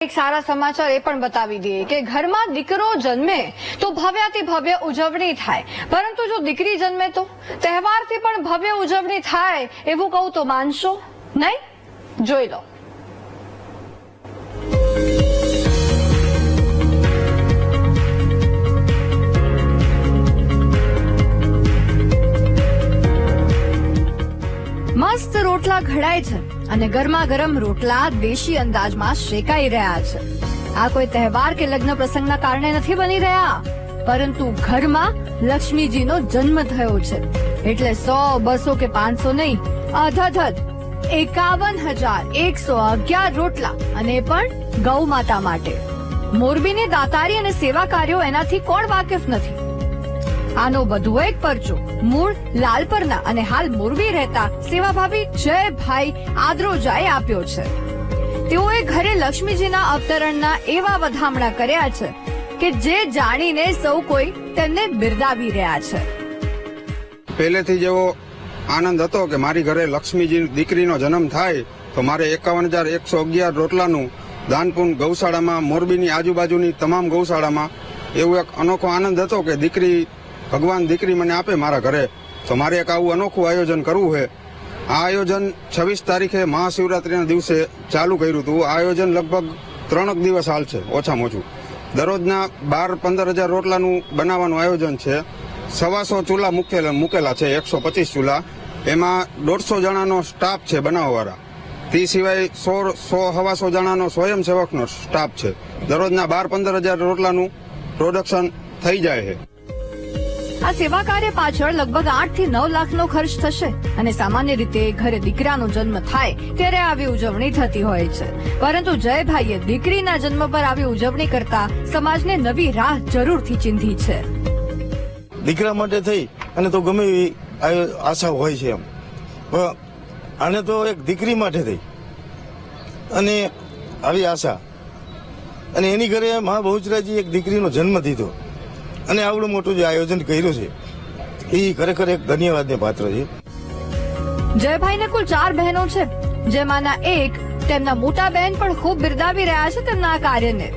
એક સારા સમાચાર એ પણ બતાવી દઈએ કે ઘરમાં દીકરો જન્મે તો ભવ્યાથી ભવ્ય ઉજવણી થાય. પરંતુ જો દીકરી જન્મે તો? તહેવારથી પણ ભવ્ય ઉજવણી થાય એવું કહું તો માનશો? નહીં? જોઈ લો. રોટલા ઘડાય છે અને ગરમા ગરમ રોટલા દેશી અંદાજમાં શેકાઈ રહ્યા છે. આ કોઈ તહેવાર કે લગ્ન પ્રસંગના કારણે નથી બની રહ્યા, પરંતુ ઘરમાં લક્ષ્મીજીનો જન્મ થયો છે. એટલે સો, બસો કે પાંચસો નહીં, અધધધ, એકાવન હજાર એકસો અગિયાર રોટલા અને પણ ગૌ માતા માટે. મોરબીની દાતારી અને સેવા કાર્યો એનાથી કોણ વાકેફ નથી? આનો વધુ એક પરચો મૂળ લાલપરના અને હાલ મોરબી રહેતા સેવાભાવી જયભાઈ આદ્રોજાએ આપ્યો છે. તેઓએ ઘરે લક્ષ્મીજીના અવતરણના એવા વધામણા કર્યા છે કે જે જાણીને સૌ કોઈ તેમને બિરદાવી રહ્યા છે. પહેલેથી જેવો આનંદ હતો કે મારી ઘરે લક્ષ્મીજી દીકરીનો જન્મ થાય તો મારે એકાવન હજાર એકસો અગિયાર રોટલાનું દાનપુન ગૌશાળામાં, મોરબીની આજુબાજુની તમામ ગૌશાળામાં એવો એક અનોખો આનંદ હતો કે દીકરી ભગવાન દીકરી મને આપે મારા ઘરે, તો મારે એક આવું અનોખું આયોજન કરવું છે આ આયોજન છવ્વીસ તારીખે મહાશિવરાત્રિના દિવસે ચાલુ કર્યું હતું. આયોજન લગભગ ત્રણક દિવસ હાલશે ઓછામાં ઓછું. દરરોજના બાર પંદર હજાર રોટલાનું બનાવવાનું આયોજન છે. સવાસો ચૂલા મૂકેલા મૂકેલા છે, એકસો પચીસ ચૂલા. એમાં દોઢસો જણાનો સ્ટાફ છે બનાવવાવાળા. તે સિવાય સો સો હવાસો જણાનો સ્વયંસેવકનો સ્ટાફ છે. દરરોજના બાર પંદર હજાર રોટલાનું પ્રોડક્શન થઈ જાય છે. આ સેવા કાર્ય પાછળ લગભગ આઠથી નવ લાખનો ખર્ચ થશે અને સામાન્ય રીતે ઘરે દીકરાનો જન્મ થાય ત્યારે આવી ઉજવણી થતી હોય છે. પરંતુ જયભાઈએ દીકરીના જન્મ પર આવી ઉજવણી કરતા સમાજને નવી રાહ જરૂરથી ચિંધી છે. દીકરા માટે થઈ અને તો ગમે એવી આશા હોય છે એમ. અને તો એક દીકરી માટે થઈ. અને આવી આશા. અને એની ઘરે મહા બહુચરાજી એક દીકરીનો જન્મ દીધો. અને આવડું મોટું જે આયોજન કર્યું છે એ ખરેખર એક ધન્યવાદને પાત્ર છે. જયભાઈને કુલ ચાર બહેનો છે. જેમાંના એક તેમના મોટા બહેન પણ ખૂબ બિરદાવી રહ્યા છે તેમના આ કાર્યને.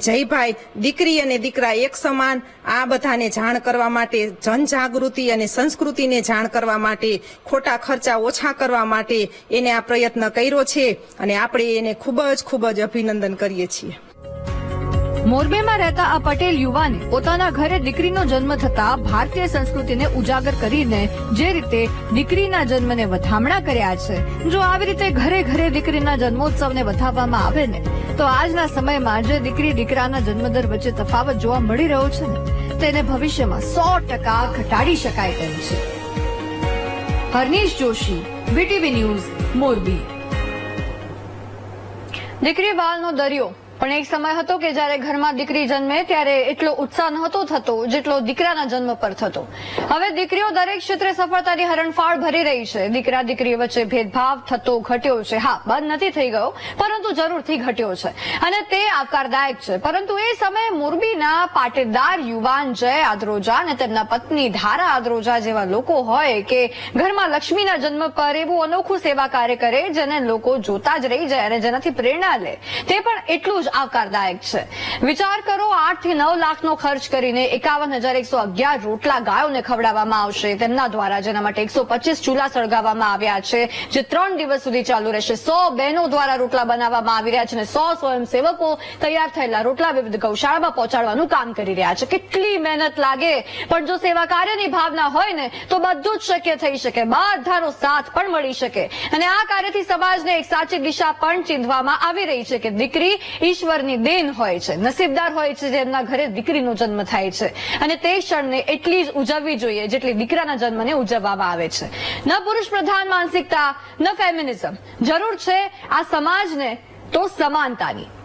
જયભાઈ દીકરી અને દીકરા એક સમાન આ બધાને જાણ કરવા માટે જનજાગૃતિ અને સંસ્કૃતિને જાણ કરવા માટે ખોટા ખર્ચા ઓછા કરવા માટે એને આ પ્રયત્ન કર્યો છે અને આપણે એને ખૂબ જ ખૂબ જ અભિનંદન કરીએ છીએ. મોરબીમાં રહેતા આ પટેલ યુવાને પોતાના ઘરે દીકરીનો જન્મ થતા ભારતીય સંસ્કૃતિને ઉજાગર કરીને જે રીતે દીકરીના જન્મને વધામણા કર્યા છે, જો આવી રીતે ઘરે ઘરે દીકરીના જન્મોત્સવને વધાવવામાં આવે ને, તો આજના સમયમાં જે દીકરી દીકરાના જન્મદર વચ્ચે તફાવત જોવા મળી રહ્યો છે ને, તેને ભવિષ્યમાં સો ટકા ઘટાડી શકાય તેમ છે. Harnish Joshi BTV news, Morbi. દીકરી વાલનો દરિયો પણ એક સમય હતો કે જ્યારે ઘરમાં દીકરી જન્મે ત્યારે એટલો ઉત્સાહ નહોતો થતો જેટલો દીકરાના જન્મ પર થતો. હવે દીકરીઓ દરેક ક્ષેત્રે સફળતાની હરણફાળ ભરી રહી છે. દીકરા દીકરી વચ્ચે ભેદભાવ થતો ઘટ્યો છે. હા, બંધ નથી થઈ ગયો, પરંતુ જરૂરથી ઘટ્યો છે. અને તે આવકારદાયક છે. પરંતુ એ સમયે મોરબીના પાટીદાર યુવાન જય આદરોજા અને તેમના પત્ની ધારા આદરોજા જેવા લોકો હોય કે ઘરમાં લક્ષ્મીના જન્મ પર એવું અનોખું સેવા કાર્ય કરે જેને લોકો જોતા જ રહી જાય અને જેનાથી પ્રેરણા લે, તે પણ એટલું જ આવકારદાયક છે. વિચાર કરો આઠથી નવ લાખનો ખર્ચ કરીને એકાવન હજાર એકસો અગિયાર રોટલા ગાયોને ખવડાવવામાં આવશે. તેમના દ્વારા, જેના માટે એકસો પચીસ ચૂલા સળગાવવામાં આવ્યા છે, જે ત્રણ દિવસ સુધી ચાલુ રહેશે. સો બહેનો દ્વારા રોટલા બનાવવામાં આવી રહ્યા છે અને સો સ્વયંસેવકો તૈયાર થયેલા રોટલા વિવિધ ગૌશાળામાં પહોંચાડવાનું કામ કરી રહ્યા છે. કેટલી મહેનત લાગે, પણ જો સેવા કાર્યની ભાવના હોય ને, તો બધું જ શક્ય થઈ શકે. બધાનો સાથ પણ મળી શકે. અને આ કાર્યથી સમાજને એક સાચી દિશા પણ ચીંધવામાં આવી રહી છે કે દીકરી ઈશ્વરની દેન હોય છે, નસીબદાર હોય છે જેમના ઘરે દીકરીનો જન્મ થાય છે. અને તે ક્ષણને એટલી જ ઉજવવી જોઈએ જેટલી દીકરાના જન્મને ઉજવવામાં આવે છે. ન પુરુષ પ્રધાન માનસિકતા, ન ફેમિનિઝમ જરૂર છે આ સમાજને તો સમાનતાની.